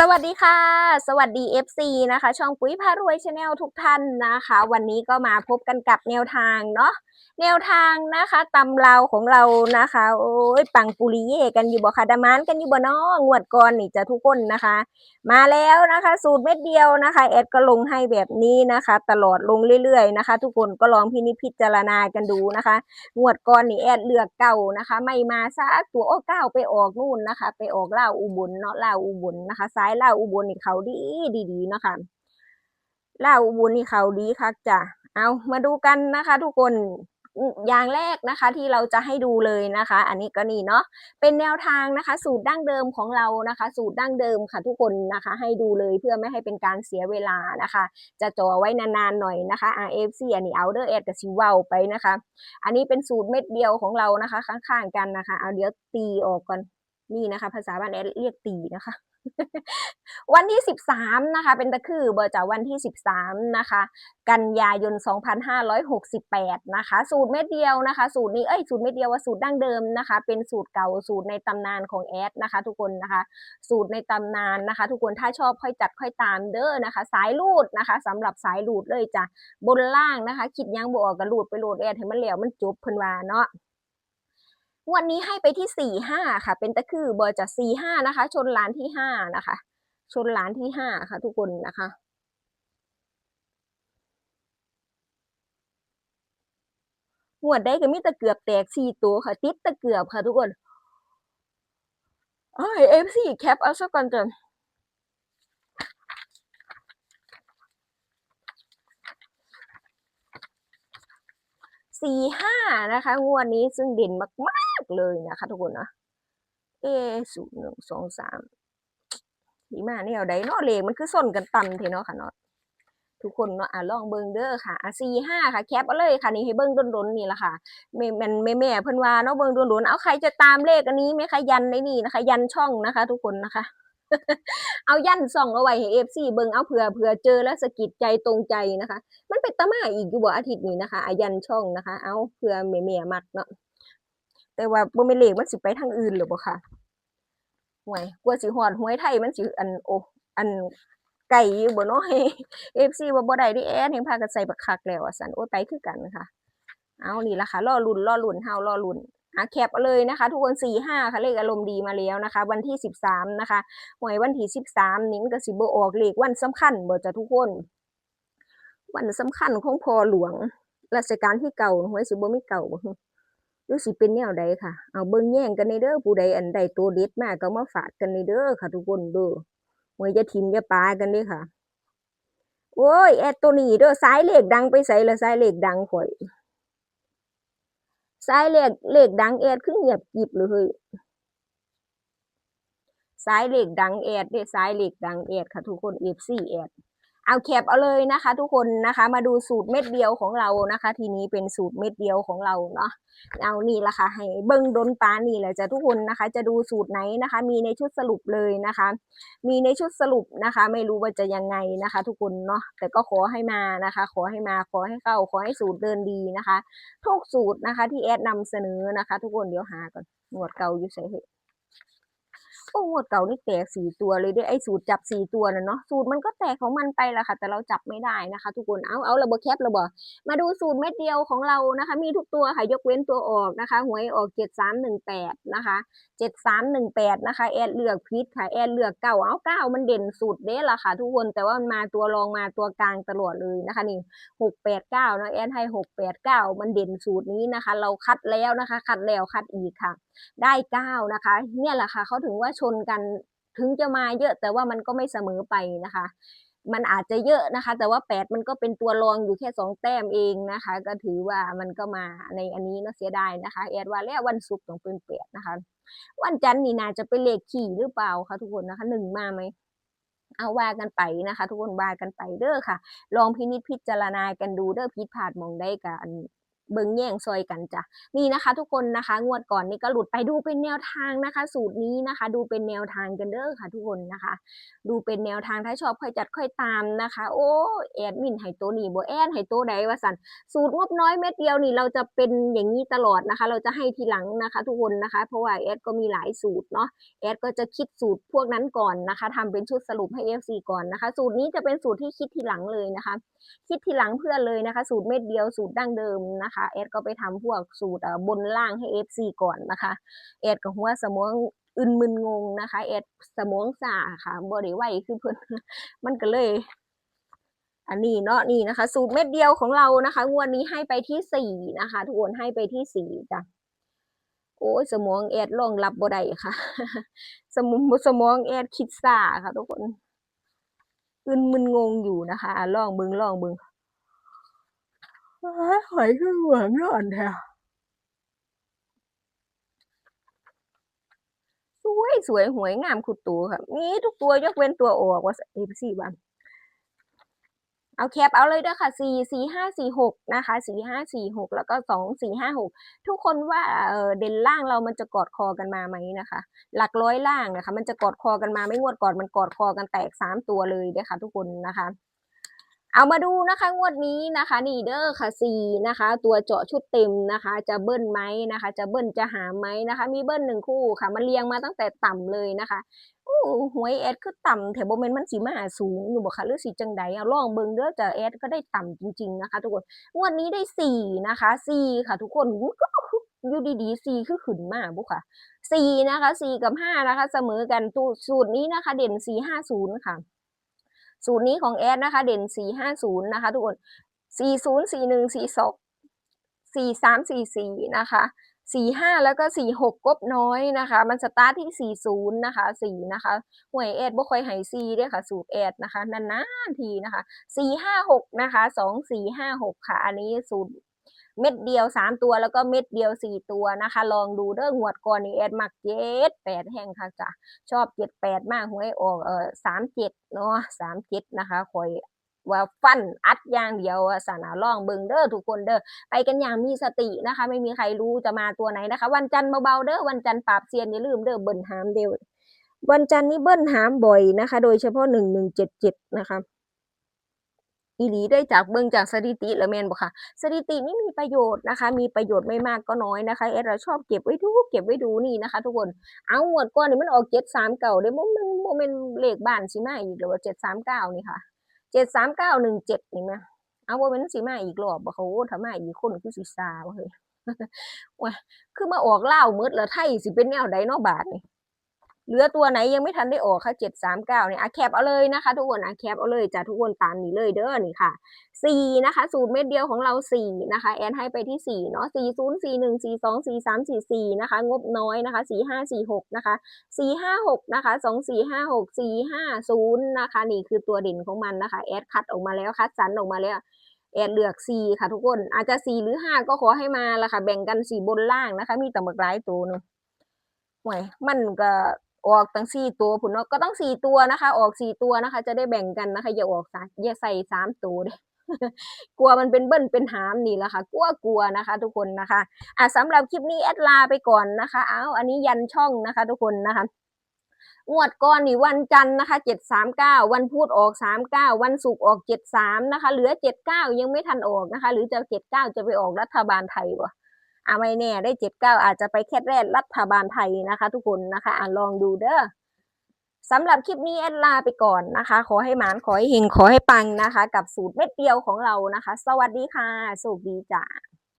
สวัสดีค่ะ สวัสดี FC นะคะ ช่องปุ๋ยพารวยชาแนลทุกท่านนะคะ วันนี้ก็มาพบกันกับแนวทางเนาะแนวทางนะคะตำเราของเรานะคะ โอ้ยปังปุริเย่กันอยู่บ่คะดามานกันอยู่บ่เนาะงวดก่อนนี่จะทุกคนนะคะ มาแล้วนะคะ สูตรเม็ดเดียวนะคะแอดก็ลงให้แบบนี้นะคะ ตลอดลงเรื่อยๆนะคะ ทุกคนก็ลองพินิจพิจารณากันดูนะคะงวดก่อนนี่แอดเลือกเก่านะคะ ไม่มาซะตัวโอ้เก้าไปออกนู่นนะคะ ไปออกเล่าอุบลเนาะเล่าอุบลนะคะซายเล่าอุบลนี่เขาดีดีๆเนะคะเล่าอุบลนี่เขาดีคักจ้ะเอามาดูกันนะคะ ทุกคนอย่างแรกนะคะที่เราจะให้ดูเลยนะคะ อันนี้ก็นี่เนาะเป็นแนวทางนะคะ สูตรดั้งเดิมของเรานะคะ สูตรดั้งเดิมค่ะ ทุกคนนะคะ ให้ดูเลยเพื่อไม่ให้เป็นการเสียเวลานะคะ จะจ่อไว้นานๆหน่อยนะคะ RFC อันนี้เอาเดอร์แอดกับชิวเวาไปนะคะ อันนี้เป็นสูตรเม็ดเดียวของเรานะคะ ข้างๆกันนะคะ เอาเดี๋ยวตีออกก่อน นี่นะคะ ภาษาบ้านแอดเรียกตีนะคะ วันที่ 13 นะคะ เป็นตะคือเบอร์จากวันที่ 13 นะคะ กันยายน 2568 นะคะ สูตรเม็ดเดียวนะคะ สูตรนี้เอ้ยสูตรเม็ดเดียวว่าสูตรดั้งเดิมนะคะ เป็นสูตรเก่าสูตรในตำนานของแอดนะคะ ทุกคนนะคะ สูตรในตำนานนะคะ ทุกคนถ้าชอบค่อยจัดค่อยตามเด้อนะคะ สายลูดนะคะสำหรับสายลูดเลยจ้ะบนล่างนะคะ คิดยังบออกกับลูดไปโหลดแอดให้มันแล้วมันจบเพิ่นว่าเนาะ วันนี้ให้ไปที่สี่ห้าค่ะ เป็นตะคือเบอร์จากสี่ห้านะคะ ชนล้านที่ห้านะคะ ชนล้านที่ห้าค่ะ ทุกคนนะคะงวดได้ก็มีตะเกือบแตกสี่ตัวค่ะ ติดตะเกือบค่ะ ทุกคนเอ้ฟซีแคปเอาซะก่อนจ้ะ สี่ห้านะคะ งวดนี้ซึ่งเด่นมากๆเลยนะคะ ทุกคนนะเอศูนย์หนึ่งสองสามสีมาแนวใดเนาะเลขมันคือส้นกันต่ำเทเนาะค่ะเนาะทุกคนเนาะอะลองเบิ่งเด้อค่ะอะสี่ห้าค่ะ แคปเอาเลยค่ะนี่ให้เบิ่งดนๆนี่แหละค่ะแม่แม่แม่เพิ่นว่าเนาะเบิ่งดนๆเอาใครจะตามเลขอันนี้ไหมคะยันในนี่นะคะ ยันช่องนะคะ ทุกคนนะคะ เอายันส่องเอาไว้ให้เอฟซีเบิงเอาเผื่อเผื่อเจอแล้วสะกิดใจตรงใจนะคะ มันเป็นตะมาอีกอยู่บ่อาทิตย์นี้นะคะอายันช่องนะคะ เอาเผื่อแม่แม่ๆมักเนาะแต่ว่าบ่แม่เลขมันสิไปทางอื่นหรือบ่ค่ะห่วยกว่าสิฮอดหวยไทยมันสิอันโออันไก่อยู่บ่เนาะ FC ว่าบ่ได้ดิแอนเห็นพากันใส่บักคักแล้วอะซั่นโอ้ไปคือกันค่ะเอานี่ล่ะค่ะรอลุ้นรอลุ้นเฮารอลุ้น อะแคปเลยนะคะ ทุกคน45ค่ะเลขอารมณ์ดีมาแล้วนะคะ วันที่13นะคะหวยวันที่13นี้มันก็สิบ่ออกเลขวันสำคัญบ่จะทุกคน วันสำคัญของพ่อหลวงรัชกาลที่เก่าหวยสิบ่มีเก่ารือสิเป็นแนวใดค่ะ เอาเบิ่งแย่งกันในเด้อผู้ใดอันใดตัวเด็ดมาก็มาฝากกันในเด้อค่ะ ทุกคนเด้อหวยจะทิมจะปากันเด้อค่ะ โอ้ยแอดตัวนี้เด้อสายเลขดังไปไสละสายเลขดังข่อย สายเลขเลขดังแอดคือเงียบกิบเลยสายเลขดังแอดเด้สายเลขดังแอดค่ะทุกคน FC แอด เอาแคปเอาเลยนะคะ ทุกคนนะคะ มาดูสูตรเม็ดเดียวของเรานะคะ ทีนี้เป็นสูตรเม็ดเดียวของเราเนาะเอานี่ละค่ะให้เบิ้งดนปานี่แหละจะทุกคนนะคะ จะดูสูตรไหนนะคะ มีในชุดสรุปเลยนะคะ มีในชุดสรุปนะคะ ไม่รู้ว่าจะยังไงนะคะ ทุกคนเนาะแต่ก็ขอให้มานะคะ ขอให้มาขอให้เข้าขอให้สูตรเดินดีนะคะทุกสูตรนะคะ ที่แอดนำเสนอนะคะ ทุกคนเดี๋ยวหาก่อนหนวดเก่าอยู่ใส่เหตุ โอ้งวดเก่านี่แตกสี่ตัวเลยด้วยไอ้สูตรจับสี่ตัวน่ะเนาะสูตรมันก็แตกของมันไปละค่ะ แต่เราจับไม่ได้นะคะ ทุกคนเอาเอาระเบิดแคประเบิดมาดูสูตรเม็ดเดียวของเรานะคะ มีทุกตัวค่ะยกเว้นตัวออกนะคะหวยออกเจ็ดสามหนึ่งแปดนะคะเจ็ดสามหนึ่งแปดนะคะ แอดเลือกพิษค่ะแอดเลือกเก้าเอาเก้ามันเด่นสุดเด้ละค่ะ ทุกคนแต่ว่ามันมาตัวรองมาตัวกลางตลอดเลยนะคะนี่หกแปดเก้านะแอดให้หกแปดเก้ามันเด่นสูตรนี้นะคะ เราคัดแล้วนะคะ คัดแล้วคัดอีกค่ะ ได้เก้านะคะ เนี่ยแหละค่ะเขาถึงว่าชนกันถึงจะมาเยอะแต่ว่ามันก็ไม่เสมอไปนะคะ มันอาจจะเยอะนะคะ แต่ว่าแปดมันก็เป็นตัวรองอยู่แค่สองแต้มเองนะคะ ก็ถือว่ามันก็มาในอันนี้เนาะเสียดายนะคะแอดว่าแล้ววันศุกร์ต้องเป็นแปดนะคะ วันจันทร์นี่น่าจะเป็นเลขขี่หรือเปล่าคะทุกคนนะคะหนึ่งมาไหมเอาว่ากันไปนะคะ ทุกคนว่ากันไปเด้อค่ะ ลองพินิจพิจารณากันดูเด้อผิดพลาดมองได้กัน เบิงแย่งซอยกันจ้ะนี่นะคะ ทุกคนนะคะ งวดก่อนนี่ก็หลุดไปดูเป็นแนวทางนะคะ สูตรนี้นะคะ ดูเป็นแนวทางกันเด้อค่ะ ทุกคนนะคะ ดูเป็นแนวทางถ้าชอบค่อยจัดค่อยตามนะคะ โอ้แอดมินให้ตัวนี้บ่แอดให้ตัวใดว่าสันสูตรงบน้อยเม็ดเดียวนี่เราจะเป็นอย่างนี้ตลอดนะคะ เราจะให้ทีหลังนะคะ ทุกคนนะคะ เพราะว่าแอดก็มีหลายสูตรเนาะแอดก็จะคิดสูตรพวกนั้นก่อนนะคะทำเป็นชุดสรุปให้ FC ก่อนนะคะ สูตรนี้จะเป็นสูตรที่คิดทีหลังเลยนะคะ คิดทีหลังเพื่อนเลยนะคะ สูตรเม็ดเดียวสูตรดั้งเดิมนะคะแอดก็ไปทำพวกสูตรบนล่างให้ FC ก่อนนะคะแอดกับหัวสมองอึนมึนงงนะคะแอดสมองสาค่ะบ่ได้ไวคือเพิ่นมันก็เลย อันนี้เนาะนี่นะคะ สูตรเม็ดเดียวของเรานะคะงวดนี้ให้ไปที่สี่นะคะทุกคนให้ไปที่สี่จ้ะโอ้ยสมองแอดรองรับบ่ได้ค่ะ สมองสมองแอดคิดซ่าค่ะ ทุกคนอึนมึนงงอยู่นะคะลองเบิงลองเบิงอ้าย หอยคือหวงนอนแท้สวยสวยหวยงามคุดตูค่ะมีทุกตัวยกเว้นตัวออกว่าเอฟซีบ้านเอาแคปเอาเลยเด้อค่ะสี่สี่ห้าสี่หกนะคะสี่ห้าสี่หกแล้วก็สองสี่ห้าหกทุกคนว่าเออเด่นล่างเรามันจะกอดคอกันมาไหมนะคะ หลักร้อยล่างนะคะ มันจะกอดคอกันมาไม่งวดก่อนมันกอดคอกันแตกสามตัวเลยเด้อค่ะทุกคนนะคะ เอามาดูนะคะงวดนี้นะคะนี่เด้อค่ะสี่นะคะ ตัวเจาะชุดเต็มนะคะ จะเบิ้ลไหมนะคะ จะเบิ้ลจะหาไหมนะคะ มีเบิ้ลหนึ่งคู่ค่ะมันเรียงมาตั้งแต่ต่ำเลยนะคะโอ้หวยแอดคือต่ำแถวโบเมนต์มันสีมาหาสูงอยู่บ่คะหรือสีจังใดเอาลองเบิ่งเด้อจะแอดก็ได้ต่ำจริง ๆนะคะ ทุกคนงวดนี้ได้สี่นะคะสี่ค่ะ ทุกคนยก็อยู่ดีๆสี่คือขึ้นมากบุค่ะสี่นะคะสี่กับห้านะคะ เสมอกันตูสูตรนี้นะคะ เด่นสี่ห้าศูนย์ค่ะ สูตรนี้ของแอดนะคะ เด่น 450 นะคะ ทุกคน 40 41 42 43 44 นะคะ 45 แล้วก็ 46 กบน้อยนะคะ มันสตาร์ทที่ 40 นะคะ 4 นะคะหวยแอดบ่ค่อยให้4ด้วยค่ะ สูตรแอดนะคะ นานๆทีนะคะ 456 นะคะ 2456 ค่ะ อันนี้สูตร เม็ดเดียวสามตัวแล้วก็เม็ดเดียวสี่ตัวนะคะ ลองดูเด้องวดก่อนนี่แอดมักเจ็ดแปดแห้งค่ะจ้ะชอบเจ็ดแปดมากหวยออกเออสามเจ็ดเนาะสามเจ็ดนะคะคอยว่าฟันอัดอย่างเดียวสานาลองเบิงเด้อทุกคนเด้อไปกันอย่างมีสตินะคะ ไม่มีใครรู้จะมาตัวไหนนะคะ วันจันทร์เบาๆเด้อวันจันทร์ปราบเซียนอย่าลืมเด้อเบิ้ลหามเดียววันจันทร์นี้เบิ้ลหามบ่อยนะคะ โดยเฉพาะหนึ่งหนึ่งเจ็ดเจ็ดนะคะ อีหลีได้จากเบิ่งจากสถิติแล้วแม่นบ่ค่ะ สถิตินี่มีประโยชน์นะคะ มีประโยชน์ไม่มากก็น้อยนะคะเอเราชอบเก็บไว้ดูเก็บไว้ดูนี่นะคะ ทุกคนเอางวดก่อนนี่มันออกเจ็ดสามเก่าได้บ่มันบ่แม่นเลขบ้านสิมาอีกหรือว่าเจ็ดสามเก้านี่ค่ะเจ็ดสามเก้าหนึ่งเจ็ดนี่แม่เอาบ่แม่นสิมาอีกรอบบ่เขาถ้ามอีกคนคือสิซาบ่เฮ้ยว่าคือมาออกเลาวหมดแล้วไทยสิเป็นแนวใดเนาะบาดนี่ เหลือตัวไหนยังไม่ทันได้ออกค่ะเจ็ดสามเก้าเนี่ยอะแคปเอาเลยนะคะ ทุกคนอะแคปเอาเลยจ้ะทุกคนตามนี้เลยเด้อนี่ค่ะสี่นะคะสูตรเม็ดเดียวของเราสี่นะคะแอนให้ไปที่สี่เนาะสี่ศูนย์สี่หนึ่งสี่สองสี่สามสี่สี่นะคะงบน้อยนะคะสี่ห้าสี่หกนะคะสี่ห้าหกนะคะสองสี่ห้าหกสี่ห้าศูนย์นะคะนี่คือตัวเด่นของมันนะคะแอดคัดออกมาแล้วคัดสรรออกมาแล้วแอดเลือกสี่ค่ะทุกคน อาจจะสี่หรือห้าก็ขอให้มาละค่ะ แบ่งกันสี่บนล่างนะคะ มีแต่หมากหลายตัวเนาะห่วยมันก็ ออกตั้งสี่ตัวผุนเนาะก็ต้องสี่ตัวนะคะ ออกสี่ตัวนะคะ จะได้แบ่งกันนะคะ อย่าออกสามอย่าใส่สามตัวเด้กลัวมันเป็นเบิ้ลเป็นหามนี่แหละค่ะ กลัวกลัวนะคะ ทุกคนนะคะอะสำหรับคลิปนี้แอดลาไปก่อนนะคะ เอาอันนี้ยันช่องนะคะ ทุกคนนะคะงวดก่อนนี่วันจันทร์นะคะเจ็ดสามเก้าวันพุธออกสามเก้าวันศุกร์ออกเจ็ดสามนะคะ เหลือเจ็ดเก้ายังไม่ทันออกนะคะ หรือจะเจ็ดเก้าจะไปออกรัฐบาลไทยวะ อาไม่แน่ได้เจ็ดเก้าอาจจะไปแคดแรกรัฐบาลไทยนะคะ ทุกคนนะคะอะลองดูเด้อสำหรับคลิปนี้แอดลาไปก่อนนะคะ ขอให้หมานขอให้เฮงขอให้ปังนะคะ กับสูตรเม็ดเดียวของเรานะคะ สวัสดีค่ะสุขดีจ้า